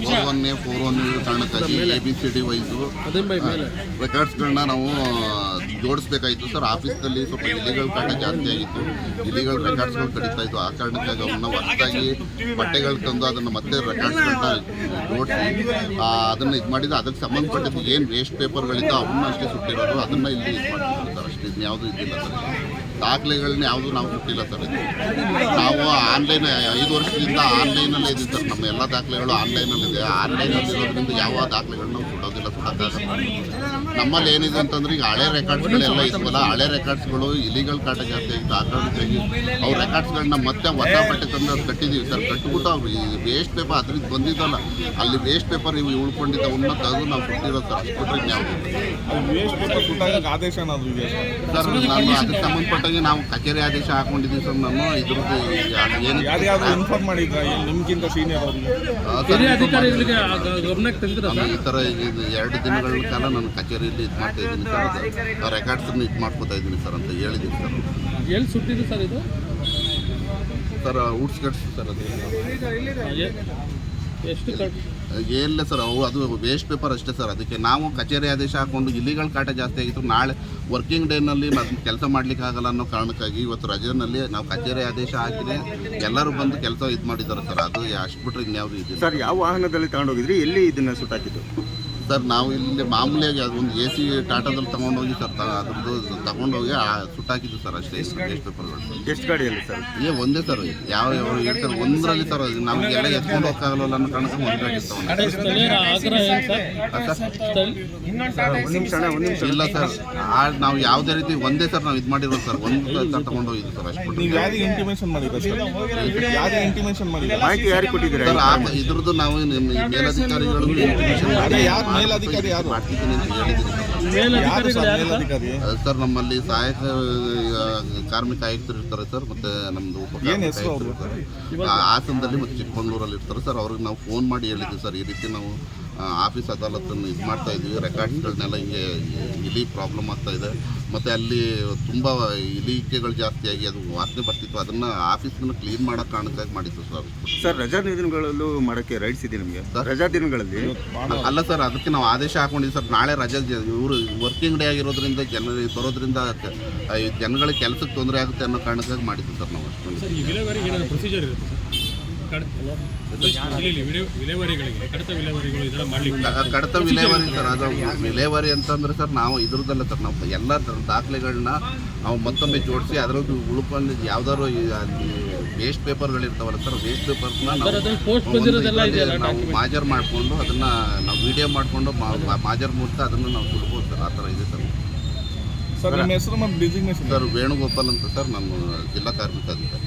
Four one A four one ಕಾರಣಕ್ಕಾಗಿ A B C D wise ರೆಕಾರ್ಡ್ಸ್ಗಳನ್ನ ನಾವು ಜೋಡಿಸ್ಬೇಕಾಯಿತು sir. ಆಫೀಸ್ನಲ್ಲಿ ಸ್ವಲ್ಪ ಇಲಿಗಳು ಕಾರಣ ಜಾಸ್ತಿ ಆಗಿತ್ತು. ಇಲಿಗಳು ರೆಕಾರ್ಡ್ಸ್ಗಳು ಕಡಿತಾ ಇತ್ತು. ಆ ಕಾರಣಕ್ಕಾಗಿ ಅವನ್ನ ಹೊಸದಾಗಿ ಬಟ್ಟೆಗಳು ತಂದು ಅದನ್ನು ಮತ್ತೆ ರೆಕಾರ್ಡ್ಸ್ಗಳನ್ನ ಜೋಡಿಸಿ ಅದನ್ನು ಇದು ಮಾಡಿದ್ರೆ ಅದಕ್ಕೆ ಸಂಬಂಧಪಟ್ಟಿದ್ದು ಏನು ವೇಸ್ಟ್ ಪೇಪರ್ಗಳಿದ್ದು ಅವನ್ನ ಅಷ್ಟೇ ಸುಟ್ಟಿರೋದು ಅದನ್ನು ಇಲ್ಲಿ ಇದು ಮಾಡ್ತಿದ್ದಾರೆ ಸರ್. ಅಷ್ಟೇ ಇನ್ಯಾವುದೂ ಇದಿಲ್ಲ ಸರ್. ದಾಖಲೆಗಳನ್ನ ಯಾವುದು ನಾವು ಕೊಟ್ಟಿಲ್ಲ ಸರ್ ನಾವು ಆನ್ಲೈನ್ ಐದು ವರ್ಷದಿಂದ ಆನ್ಲೈನಲ್ಲೇ ಇದೆ ಸರ್. ನಮ್ಮ ಎಲ್ಲ ದಾಖಲೆಗಳು ಆನ್ಲೈನಲ್ಲಿದೆ ಆನ್ಲೈನಲ್ಲಿ ಇರೋದ್ರಿಂದ ಯಾವ ದಾಖಲೆಗಳನ್ನ ನಾವು ಕೊಡೋದಿಲ್ಲ ಸುಡೋಕ್ಕಾಗಲ್ಲ ನಮ್ಮಲ್ಲಿ ಏನಿದೆ ಅಂತಂದ್ರೆ ಈಗ ಹಳೆ ರೆಕಾರ್ಡ್ಸ್ಗಳೆಲ್ಲ ಇದ್ವಲ್ಲ ಹಳೆ ರೆಕಾರ್ಡ್ಸ್ಗಳು ಇಲಿಗಳು ಕಾಟ ಜಾಸ್ತಿ ಆಗಿತ್ತು ಆ ಕಾರಣಕ್ಕಾಗಿ ಅವ್ರ ರೆಕಾರ್ಡ್ಸ್ಗಳನ್ನ ಮತ್ತೆ ಹೊಸ ಬಟ್ಟೆ ತಂದು ಅದು ಕಟ್ಟಿದ್ದೀವಿ ಸರ್. ಕಟ್ಬಿಟ್ಟು ಈ ವೇಸ್ಟ್ ಪೇಪರ್ ಅದ್ರಿಂದ ಬಂದಿದ್ದಲ್ಲ ಅಲ್ಲಿ ವೇಸ್ಟ್ ಪೇಪರ್ ಇವು ಉಳ್ಕೊಂಡಿದ್ದವನ್ನ ಅದು ನಾವು ಕೊಟ್ಟಿರೋ ಸರ್. ಏನಾದ್ರು ಇದೆಯಾ ಸರ್? ಸರ್ ನಾನು ಅದಕ್ಕೆ ಸಂಬಂಧಪಟ್ಟಂಗೆ ನಾವು ಕಚೇರಿ ಆದೇಶ ಹಾಕೊಂಡಿದ್ದೀವಿ ಸರ್ ನಾನು. ಇದ್ರದ್ದು ಏನು ಯಾರ್ಯಾರು ಇನ್ಫಾರ್ಮ್ ಮಾಡಿದ್ರ? ನಿಮ್ಗಿಂತ ಸೀನಿಯರ್ ಈ ಥರ ಇದು ಎರಡು ದಿನಗಳ ಕಾಲ ನಾನು ಕಚೇರಿಯಲ್ಲಿ ಇದು ಮಾಡ್ತಾ ಇದ್ದೀನಿ ಸರ್. ರೆಕಾರ್ಡ್ಸನ್ನು ಇದು ಮಾಡ್ಕೊತಾ ಇದ್ದೀನಿ ಸರ್ ಅಂತ ಹೇಳಿದ್ದೀನಿ ಸರ್. ಎಲ್ಲಿ ಸುಟ್ಟಿದ್ದು ಸರ್ ಇದು? ಸರ್ ಔಟ್ಸ್ಕಟ್ಸ್ ಸರ್ ಅದು. ಎಷ್ಟು ಏನಿಲ್ಲ ಸರ್ ಅವು ಅದು ವೇಸ್ಟ್ ಪೇಪರ್ ಅಷ್ಟೇ ಸರ್. ಅದಕ್ಕೆ ನಾವು ಕಚೇರಿ ಆದೇಶ ಹಾಕೊಂಡು ಇಲಿಗಳ ಕಾಟ ಜಾಸ್ತಿ ಆಗಿತ್ತು ನಾಳೆ ವರ್ಕಿಂಗ್ ಡೇನಲ್ಲಿ ನಾವು ಕೆಲಸ ಮಾಡ್ಲಿಕ್ಕೆ ಆಗಲ್ಲ ಅನ್ನೋ ಕಾರಣಕ್ಕಾಗಿ ಇವತ್ತು ರಜೆನಲ್ಲಿ ನಾವು ಕಚೇರಿ ಆದೇಶ ಹಾಕಿದೆ ಎಲ್ಲರೂ ಬಂದು ಕೆಲಸ ಇದು ಮಾಡಿದ್ದಾರೆ ಸರ್. ಅದು ಅಷ್ಟು ಬಿಟ್ರೆ ಇನ್ಯಾವುದು ಇದೆ ಸರ್ ಯಾವ ವಾಹನದಲ್ಲಿ ತಗೊಂಡೋಗಿದ್ರಿ? ಎಲ್ಲಿ ಇದನ್ನ ಸುಟ್ಟಾಕಿದ್ದು? ಸರ್ ನಾವು ಇಲ್ಲಿ ಮಾಮೂಲಿಯಾಗಿ ಒಂದು ಎ ಸಿ ಟಾಟಾದಲ್ಲಿ ತೊಗೊಂಡೋಗಿ ಸರ್ ತ- ಅದ್ರದ್ದು ತಗೊಂಡೋಗಿ ಆ ಸುಟ್ಟಾಕಿದ್ದು ಸರ್ ಅಷ್ಟೇ ವೇಸ್ಟ್ ಪೇಪರ್ಗಳು ಎಷ್ಟು ಗಾಡಿಯಲ್ಲಿ ಸರ್? ಏ ಒಂದೇ ಸರ್ ಯಾವ ಯಾವ ಇರ್ತಾರೆ ಒಂದರಲ್ಲಿ ಸರ್ ನಮಗೆಲ್ಲ ಎತ್ಕೊಂಡು ಹೋಗಕ್ಕಾಗಲ್ಲ ಅನ್ನೋ ಕಾರಣಕ್ಕೆ ಒಂದು ಗಾಡಿ ತಗೊಂಡು ಸ್ಥಳೀಯರ ಆಗ್ರಹ ಏನು ಸರ್? ಸ್ಥಳೀಯ ಒಂದು ನಿಮಿಷ ಅಣ್ಣ ಒಂದು ನಿಮಿಷ ಇಲ್ಲ ಸರ್ ಆ ನಾವು ಯಾವುದೇ ರೀತಿ ಒಂದೇ ಸರ್ ನಾವು ಇದು ಮಾಡಿರೋದು ಸರ್ ಒಂದು ಸರ್ ತಗೊಂಡೋಗಿದ್ದು ಸರ್ ಅಷ್ಟು. ನೀವು ಯಾರಿಗೆ ಇಂಟಿಮೇಷನ್ ಮಾಡಿದ್ರೆ ಸರ್ ಯಾರಿಗೆ ಇಂಟಿಮೇಷನ್ ಮಾಡಿದ್ರ ಮಾಹಿತಿ ಯಾರಿಗೆ ಕೊಟ್ಟಿದ್ದೀರಾ? ಸರ್ ಆ ಇದ್ರದ್ದು ನಾವು ನಿಮ್ಮ ಮೇಲಧಿಕಾರಿಗಳು ಇಂಟಿಮೇಷನ್ ಅದೇ ಯಾರು ಮೇಲಧಿಕಾರಿ ಯಾರು? ಮಾಡ್ತಿದ್ದೀನಿ ಅಂತ ಹೇಳಿದ್ದೀನಿ ಸರ್? ನಮ್ಮಲ್ಲಿ ಸಹಾಯಕ ಕಾರ್ಮಿಕ ಆಯುಕ್ತರು ಇರ್ತಾರೆ ಸರ್ ಮತ್ತೆ ನಮ್ದು ಉಪ ಕಾರ್ಮಿಕ ಇರ್ತಾರೆ ಹಾಸನದಲ್ಲಿ ಮತ್ತು ಚಿಕ್ಕಮಂಗ್ಳೂರಲ್ಲಿ ಇರ್ತಾರೆ ಸರ್. ಅವ್ರಿಗೆ ನಾವು ಫೋನ್ ಮಾಡಿ ಹೇಳಿದ್ವಿ ಸರ್. ಈ ರೀತಿ ನಾವು ಆಫೀಸ್ ಅದಾಲತ್ತನ್ನು ಇದು ಮಾಡ್ತಾ ಇದ್ದೀವಿ ರೆಕಾರ್ಡ್ಸ್ಗಳನ್ನೆಲ್ಲ ಹಿಂಗೆ ಇಲಿ ಪ್ರಾಬ್ಲಮ್ ಆಗ್ತಾ ಇದೆ. ಮತ್ತು ಅಲ್ಲಿ ತುಂಬ ಇಲಿಕೆಗಳು ಜಾಸ್ತಿಯಾಗಿ ಆಗಿ ಅದು ವಾಸನೆ ಬರ್ತಿತ್ತು. ಅದನ್ನು ಆಫೀಸನ್ನು ಕ್ಲೀನ್ ಮಾಡೋ ಕಾರಣಕ್ಕಾಗಿ ಮಾಡಿತ್ತು ಸರ್ ಸರ್ ರಜಾ ದಿನಗಳಲ್ಲೂ ಮಾಡೋಕ್ಕೆ ರೈಟ್ಸ್ ಇದೆ ನಿಮಗೆ? ಸರ್? ರಜಾ ದಿನಗಳಲ್ಲಿ? ಅಲ್ಲ ಸರ್ ಅದಕ್ಕೆ ನಾವು ಆದೇಶ ಹಾಕೊಂಡಿದ್ದೀವಿ ಸರ್. ನಾಳೆ ರಜಾ ಇವರು ವರ್ಕಿಂಗ್ ಡೇ ಆಗಿರೋದ್ರಿಂದ ಜನ ಬರೋದ್ರಿಂದ ಜನಗಳಿಗೆ ಕೆಲಸಕ್ಕೆ ತೊಂದರೆ ಆಗುತ್ತೆ ಅನ್ನೋ ಕಾರಣಕ್ಕಾಗಿ ಮಾಡಿದ್ದು ಸರ್ ನಾವು ಅಷ್ಟೊಂದು. ವಿಲೇವಾರಿಗಳಿಗೆ ಕಡತ ವಿಲೇವಾರಿಗಳು ಇದೆಲ್ಲ ಮಾಡಲಿಕ್ಕೆ ಕಡತ ವಿಲೇವಾರಿ ಸರ್ ಅದು ವಿಲೇವಾರಿ ಅಂತಂದ್ರೆ ಸರ್ ನಾವು ಇದ್ರದ್ದಲ್ಲ ಸರ್ ನಾವು ಎಲ್ಲ ದಾಖಲೆಗಳನ್ನ ನಾವು ಮತ್ತೊಮ್ಮೆ ಜೋಡಿಸಿ ಅದರದ್ದು ಉಳ್ಕೊಂಡು ಯಾವ್ದಾದ್ರು ಈ ವೇಸ್ಟ್ ಪೇಪರ್ಗಳು ಇರ್ತಾವಲ್ಲ ಸರ್ ವೇಸ್ಟ್ ಪೇಪರ್ನ ನಾವು ಮಾಜರ್ ಮಾಡಿಕೊಂಡು ಅದನ್ನ ನಾವು ವಿಡಿಯೋ ಮಾಡಿಕೊಂಡು ಮಾಜರ್ ಮೂಲಕ ಅದನ್ನು ನಾವು ದುಡ್ಬೋದು ಸರ್ ಆ ಥರ ಇದೆ ಸರ್. ಸರ್ ನಿಮ್ಮ ಹೆಸರು ಮತ್ತು ಡಿಸಿಗ್ನೇಷನ್ ಸರ್ ವೇಣುಗೋಪಾಲ್ ಅಂತ ಸರ್ ನಾನು ಜಿಲ್ಲಾ ಕಾರ್ಮಿಕ ಅಧಿಕಾರಿ.